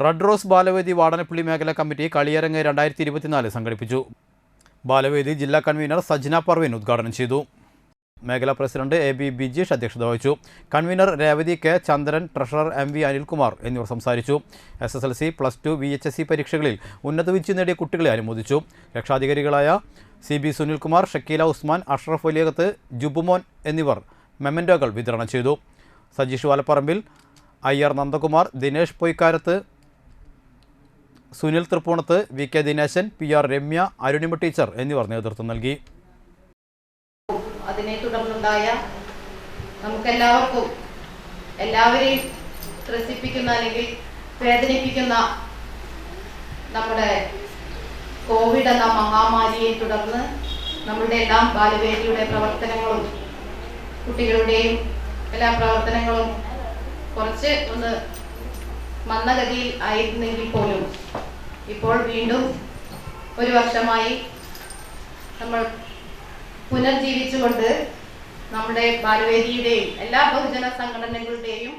Red rose Balavedi Vadanappally മേഖലാ committee കളിയരങ്ങ് രണ്ടായിരത്തി ഇരുപത്തിനാല് സംഘടിപ്പിച്ചു. ബാലവേദി ജില്ലാ കൺവീനർ സജ്ന പർവീൻ ഉദ്ഘാടനം ചെയ്തു. മേഖലാ പ്രസിഡന്റ് എ ബി ബിജീഷ് അധ്യക്ഷത വഹിച്ചു. Convener Revathi K Chandran treasurer M V Anilkumar എന്നിവർ സംസാരിച്ചു. S S L C plus two V H S C പരീക്ഷകളിൽ ഉന്നത വിജയം നേടിയ കുട്ടികളെ അനുമോദിച്ചു. രക്ഷാധികാരികളായ സി ബി സുനിൽകുമാർ ഷക്കീല ഉസ്മാൻ അഷ്റഫ് വലിയകത്ത് ജുബുമോൻ എന്നിവർ മെമന്റോകൾ വിതരണം ചെയ്തു. Sajeesh Valapparambil I R Nandakumar Dinesh Poykkarath Sunil Thrippunath V K Dineshan P R Ramya Arunima teacher എന്നിവർ നേതൃത്വം നൽകി. അതിനെ തുടർന്നുണ്ടായ നമുക്കെല്ലാവർക്കും എല്ലാവരെയും ത്രസിപ്പിക്കുന്ന അല്ലെങ്കിൽ വേദനിപ്പിക്കുന്ന നമ്മുടെ കോവിഡ് എന്ന മഹാമാരിയെ തുടർന്ന് നമ്മളുടെ എല്ലാം ബാലവേദിയുടെ പ്രവർത്തനങ്ങളും കുട്ടികളുടെയും എല്ലാ പ്രവർത്തനങ്ങളും കുറച്ച് ഒന്ന് മന്ദഗതിയിൽ ആയിരുന്നെങ്കിൽ പോലും ഇപ്പോൾ വീണ്ടും ഒരു വർഷമായി നമ്മൾ പുനർജീവിച്ചുകൊണ്ട് നമ്മുടെ ബാലവേദിയുടെയും എല്ലാ ബഹുജന സംഘടനകളുടെയും